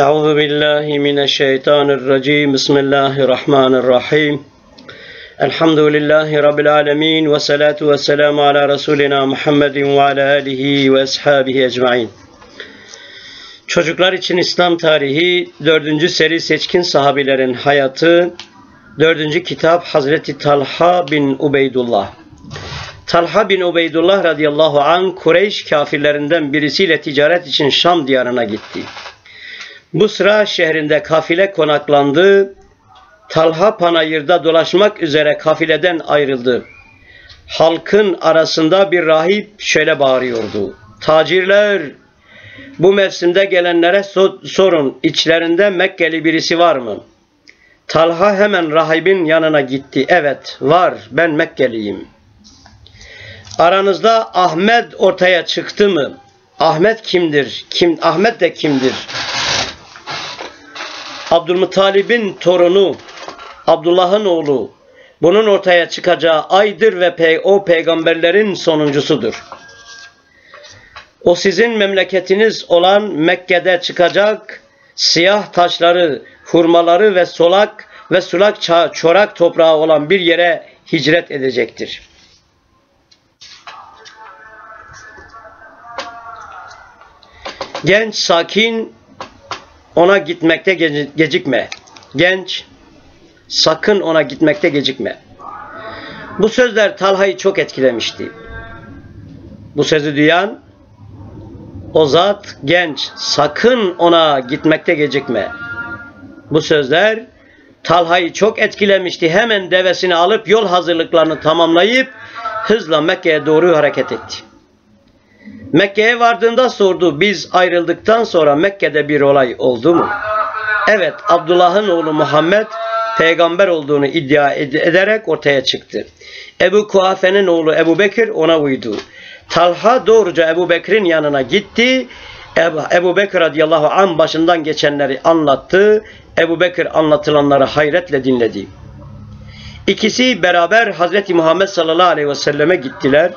أعوذ بالله من الشيطان الرجيم بسم الله الرحمن الرحيم الحمد لله رب العالمين والصلاة والسلام على رسولنا محمد وعلى آله وأصحابه أجمعين Çocuklar için İslam tarihi 4. seri seçkin sahabilerin hayatı 4. kitap Hazreti Talha bin Ubeydullah Talha bin Ubeydullah radıyallahu an Kureyş kafirlerinden birisiyle ticaret için Şam diyarına gitti. Bu sıra şehrinde kafile konaklandı. Talha panayırda dolaşmak üzere kafileden ayrıldı. Halkın arasında bir rahip şöyle bağırıyordu. Tacirler, bu mevsimde gelenlere sorun, içlerinde Mekkeli birisi var mı? Talha hemen rahibin yanına gitti. Evet, var, ben Mekkeliyim. Aranızda Ahmet ortaya çıktı mı? Ahmet kimdir? Kim Ahmet de kimdir? Abdülmuttalib'in torunu, Abdullah'ın oğlu. Bunun ortaya çıkacağı aydır ve pe o peygamberlerin sonuncusudur. O sizin memleketiniz olan Mekke'de çıkacak siyah taşları, hurmaları ve solak ve sulak çorak toprağı olan bir yere hicret edecektir. Genç, sakin, ona gitmekte gecikme. Genç, sakın ona gitmekte gecikme. Bu sözler Talha'yı çok etkilemişti. Bu sözü duyan o zat genç, sakın ona gitmekte gecikme. Bu sözler Talha'yı çok etkilemişti. Hemen devesini alıp yol hazırlıklarını tamamlayıp hızla Mekke'ye doğru hareket etti. Mekke'ye vardığında sordu. Biz ayrıldıktan sonra Mekke'de bir olay oldu mu? Evet, Abdullah'ın oğlu Muhammed peygamber olduğunu iddia ederek ortaya çıktı. Ebu Kuafe'nin oğlu Ebu Bekir ona uydu. Talha doğruca Ebu Bekir'in yanına gitti. Ebu, Ebu Bekir radıyallahu an başından geçenleri anlattı. Ebu Bekir anlatılanları hayretle dinledi. İkisi beraber Hazreti Muhammed sallallahu aleyhi ve selleme gittiler.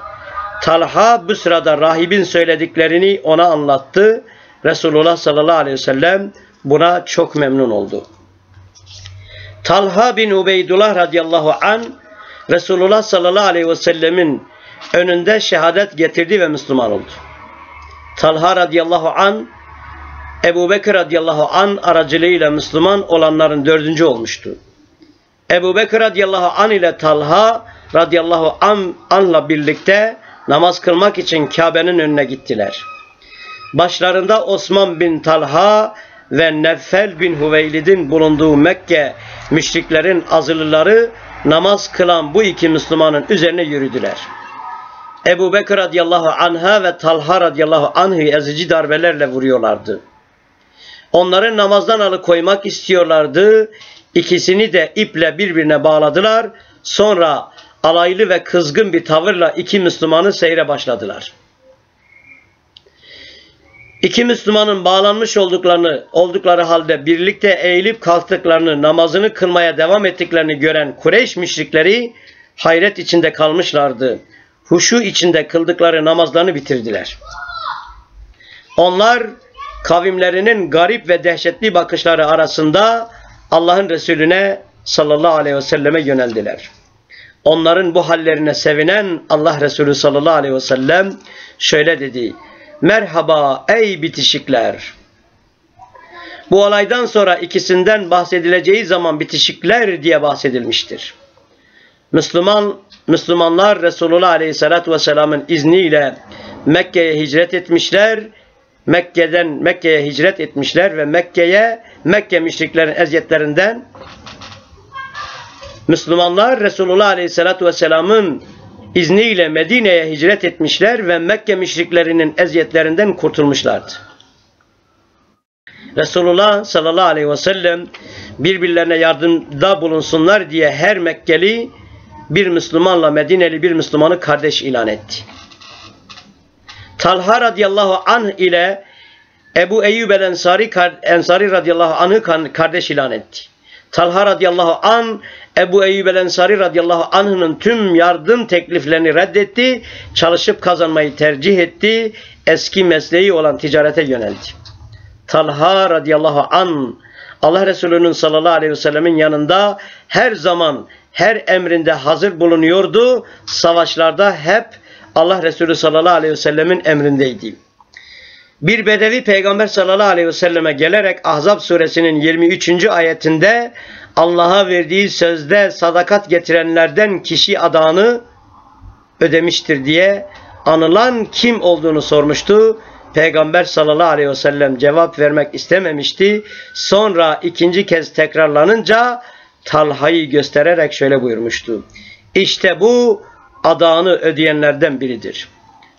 Talha bu sırada rahibin söylediklerini ona anlattı. Resulullah sallallahu aleyhi ve sellem buna çok memnun oldu. Talha bin Ubeydullah radıyallahu an Resulullah sallallahu aleyhi ve sellemin önünde şehadet getirdi ve Müslüman oldu. Talha radıyallahu an Ebu Bekir radıyallahu an aracılığıyla Müslüman olanların dördüncü olmuştu. Ebu Bekir radıyallahu an ile Talha radıyallahu an anla birlikte namaz kılmak için Kabe'nin önüne gittiler. Başlarında Osman bin Talha ve Neffel bin Huveylid'in bulunduğu Mekke müşriklerin azılıları namaz kılan bu iki Müslümanın üzerine yürüdüler. Ebu Bekir radıyallahu anha ve Talha radıyallahu anh'ı ezici darbelerle vuruyorlardı. Onları namazdan alıkoymak istiyorlardı. İkisini de iple birbirine bağladılar. Sonra alaylı ve kızgın bir tavırla iki Müslümanı seyre başladılar. İki Müslümanın bağlanmış olduklarını, oldukları halde birlikte eğilip kalktıklarını, namazını kılmaya devam ettiklerini gören Kureyş müşrikleri hayret içinde kalmışlardı. Huşu içinde kıldıkları namazlarını bitirdiler. Onlar kavimlerinin garip ve dehşetli bakışları arasında Allah'ın Resulüne sallallahu aleyhi ve selleme yöneldiler. Onların bu hallerine sevinen Allah Resulü sallallahu aleyhi ve sellem şöyle dedi. Merhaba ey bitişikler. Bu olaydan sonra ikisinden bahsedileceği zaman bitişikler diye bahsedilmiştir. Müslüman Müslümanlar Resulullah Aleyhisselatü Vesselam'ın izniyle Mekke'ye hicret etmişler. Mekke'den Mekke'ye hicret etmişler ve Mekke'ye Mekke müşriklerin eziyetlerinden Müslümanlar Resulullah Aleyhisselatü Vesselam'ın izniyle Medine'ye hicret etmişler ve Mekke müşriklerinin eziyetlerinden kurtulmuşlardı. Resulullah sallallahu aleyhi ve sellem birbirlerine yardımda bulunsunlar diye her Mekkeli bir Müslümanla Medineli bir Müslümanı kardeş ilan etti. Talha radıyallahu anh ile Ebu Eyyub el Ensari, Ensari radıyallahu anh'ı kardeş ilan etti. Talha radıyallahu an Ebu Eyyub el Ensari radıyallahu anh'ın tüm yardım tekliflerini reddetti. Çalışıp kazanmayı tercih etti. Eski mesleği olan ticarete yöneldi. Talha radıyallahu an Allah Resulü'nün sallallahu aleyhi ve sellemin yanında her zaman her emrinde hazır bulunuyordu. Savaşlarda hep Allah Resulü sallallahu aleyhi ve sellemin emrindeydi. Bir bedevi peygamber sallallahu aleyhi ve selleme gelerek Ahzab suresinin 23. ayetinde Allah'a verdiği sözde sadakat getirenlerden kişi adağını ödemiştir diye anılan kim olduğunu sormuştu. Peygamber sallallahu aleyhi ve sellem cevap vermek istememişti. Sonra ikinci kez tekrarlanınca Talha'yı göstererek şöyle buyurmuştu. İşte bu adağını ödeyenlerden biridir.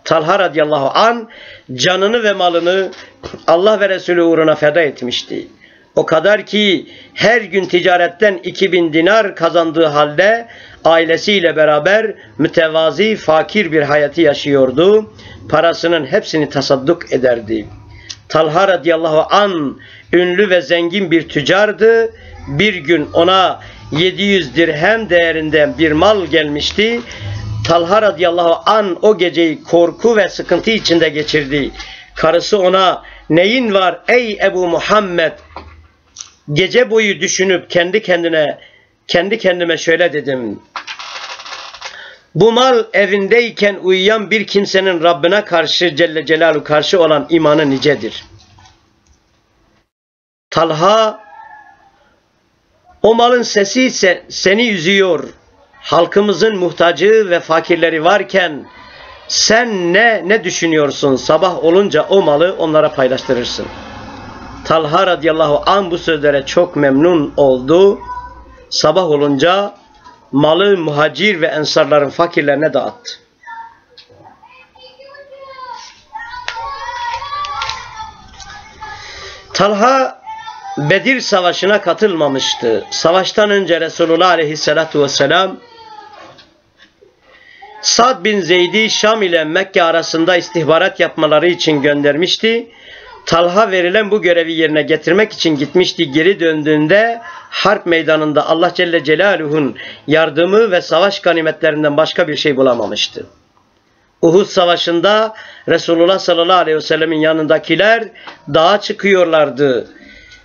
Talha radıyallahu an canını ve malını Allah ve Resulü uğruna feda etmişti. O kadar ki her gün ticaretten 2000 dinar kazandığı halde ailesiyle beraber mütevazi, fakir bir hayatı yaşıyordu. Parasının hepsini tasadduk ederdi. Talha radıyallahu an ünlü ve zengin bir tüccardı. Bir gün ona 700 dirhem değerinde bir mal gelmişti. Talha radıyallahu an o geceyi korku ve sıkıntı içinde geçirdi. Karısı ona neyin var ey Ebu Muhammed gece boyu düşünüp kendi kendine kendi kendime şöyle dedim. Bu mal evindeyken uyuyan bir kimsenin Rabbine karşı Celle Celaluhu karşı olan imanı nicedir. Talha o malın sesi ise seni üzüyor. Halkımızın muhtacı ve fakirleri varken sen ne ne düşünüyorsun? Sabah olunca o malı onlara paylaştırırsın. Talha radıyallahu an bu sözlere çok memnun oldu. Sabah olunca malı muhacir ve ensarların fakirlerine dağıttı. Talha Bedir Savaşı'na katılmamıştı. Savaştan önce Resulullah Aleyhisselatü Vesselam Sad bin Zeyd'i Şam ile Mekke arasında istihbarat yapmaları için göndermişti. Talha verilen bu görevi yerine getirmek için gitmişti. Geri döndüğünde harp meydanında Allah Celle Celaluhu'nun yardımı ve savaş ganimetlerinden başka bir şey bulamamıştı. Uhud Savaşı'nda Resulullah sallallahu aleyhi ve sellemin yanındakiler dağa çıkıyorlardı.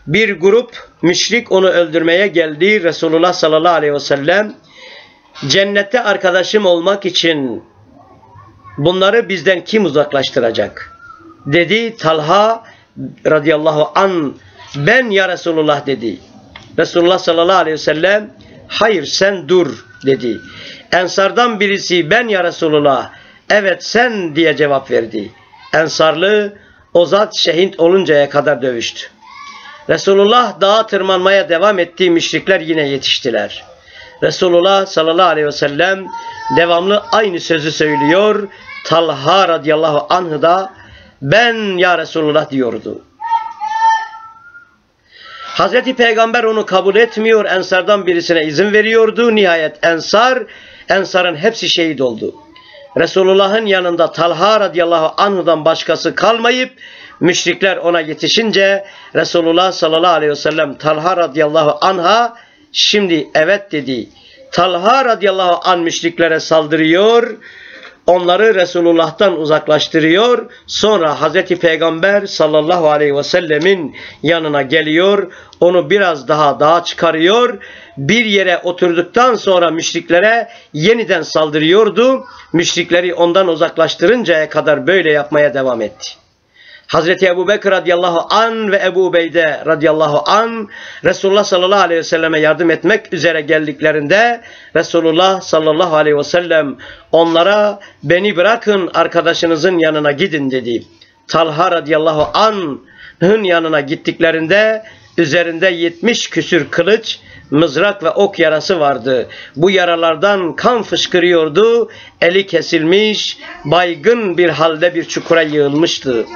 Bir grup müşrik onu öldürmeye geldi. Resulullah sallallahu aleyhi ve sellem cennette arkadaşım olmak için bunları bizden kim uzaklaştıracak? Dedi Talha radıyallahu an ben ya Resulullah dedi. Resulullah sallallahu aleyhi ve sellem hayır sen dur dedi. Ensardan birisi ben ya Resulullah evet sen diye cevap verdi. Ensarlı o zat şehit oluncaya kadar dövüştü. Resulullah dağa tırmanmaya devam ettiği müşrikler yine yetiştiler. Resulullah sallallahu aleyhi ve sellem devamlı aynı sözü söylüyor. Talha radıyallahu anh'ı da ben ya Resulullah diyordu. Hazreti Peygamber onu kabul etmiyor. Ensardan birisine izin veriyordu. Nihayet Ensar, Ensar'ın hepsi şehit oldu. Resulullah'ın yanında Talha radıyallahu anh'dan başkası kalmayıp müşrikler ona yetişince Resulullah sallallahu aleyhi ve sellem Talha radıyallahu anha şimdi evet dedi. Talha radıyallahu an müşriklere saldırıyor onları Resulullah'tan uzaklaştırıyor. Sonra Hazreti Peygamber sallallahu aleyhi ve sellemin yanına geliyor. Onu biraz daha dağa çıkarıyor. Bir yere oturduktan sonra müşriklere yeniden saldırıyordu. Müşrikleri ondan uzaklaştırıncaya kadar böyle yapmaya devam etti. Hazreti Ebu Bekir radıyallahu an ve Ebu Ubeyde radıyallahu an Resulullah sallallahu aleyhi ve selleme yardım etmek üzere geldiklerinde Resulullah sallallahu aleyhi ve sellem onlara beni bırakın arkadaşınızın yanına gidin dedi. Talha radıyallahu anh'ın yanına gittiklerinde üzerinde 70 küsür kılıç, mızrak ve ok yarası vardı. Bu yaralardan kan fışkırıyordu. Eli kesilmiş, baygın bir halde bir çukura yığılmıştı.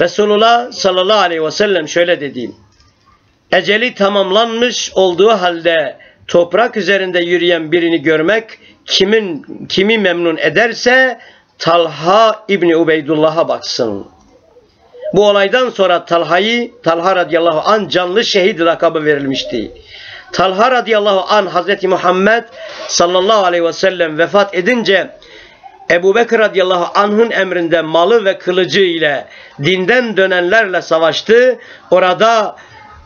Resulullah sallallahu aleyhi ve sellem şöyle dedi. Eceli tamamlanmış olduğu halde toprak üzerinde yürüyen birini görmek kimin kimi memnun ederse Talha İbni Ubeydullah'a baksın. Bu olaydan sonra Talha'yı Talha radıyallahu an canlı şehit lakabı verilmişti. Talha radıyallahu an Hazreti Muhammed sallallahu aleyhi ve sellem vefat edince Ebu Bekir radıyallahu anh'ın emrinde malı ve kılıcı ile dinden dönenlerle savaştı. Orada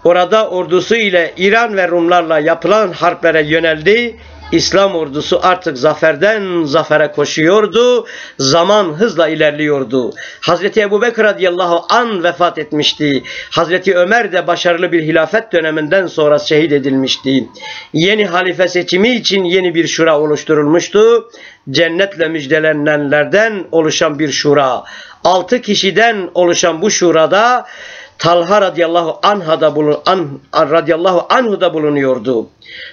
orada ordusu ile İran ve Rumlarla yapılan harplere yöneldi. İslam ordusu artık zaferden zafere koşuyordu. Zaman hızla ilerliyordu. Hazreti Ebu Bekir radıyallahu an vefat etmişti. Hazreti Ömer de başarılı bir hilafet döneminden sonra şehit edilmişti. Yeni halife seçimi için yeni bir şura oluşturulmuştu. Cennetle müjdelenenlerden oluşan bir şura. Altı kişiden oluşan bu şurada Talha radıyallahu anha da bulun, an, radıyallahu anhu da bulunuyordu.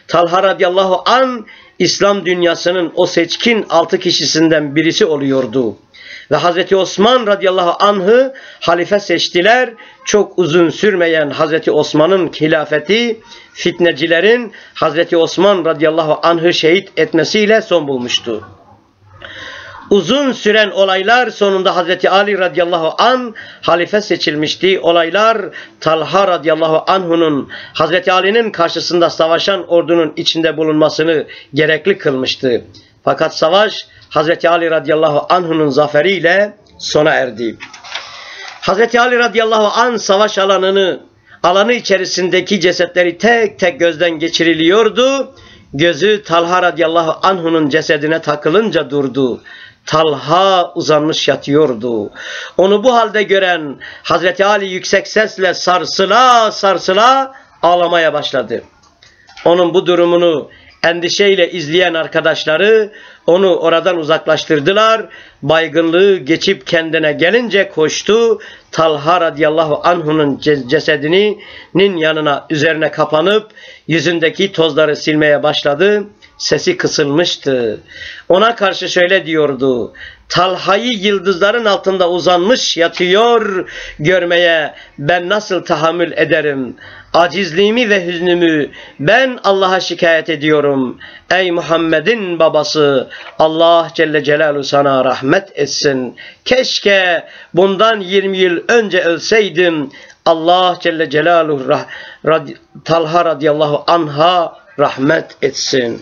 Talha radıyallahu an İslam dünyasının o seçkin altı kişisinden birisi oluyordu. Ve Hazreti Osman radıyallahu anh'ı halife seçtiler. Çok uzun sürmeyen Hazreti Osman'ın hilafeti fitnecilerin Hazreti Osman radıyallahu anh'ı şehit etmesiyle son bulmuştu. Uzun süren olaylar sonunda Hazreti Ali radıyallahu an halife seçilmişti. Olaylar Talha radıyallahu anhu'nun Hazreti Ali'nin karşısında savaşan ordunun içinde bulunmasını gerekli kılmıştı. Fakat savaş Hazreti Ali radıyallahu anhu'nun zaferiyle sona erdi. Hazreti Ali radıyallahu an savaş alanını alanı içerisindeki cesetleri tek tek gözden geçiriliyordu. Gözü Talha radıyallahu anhu'nun cesedine takılınca durdu. Talha uzanmış yatıyordu. Onu bu halde gören Hazreti Ali yüksek sesle sarsıla sarsıla ağlamaya başladı. Onun bu durumunu endişeyle izleyen arkadaşları onu oradan uzaklaştırdılar. Baygınlığı geçip kendine gelince koştu. Talha radıyallahu anhu'nun cesedinin yanına üzerine kapanıp yüzündeki tozları silmeye başladı. Sesi kısılmıştı. Ona karşı şöyle diyordu. Talha'yı yıldızların altında uzanmış yatıyor görmeye ben nasıl tahammül ederim? Acizliğimi ve hüznümü ben Allah'a şikayet ediyorum. Ey Muhammed'in babası Allah Celle Celaluhu sana rahmet etsin. Keşke bundan 20 yıl önce ölseydim. Allah Celle Celaluhu Talha radıyallahu anha rahmet etsin.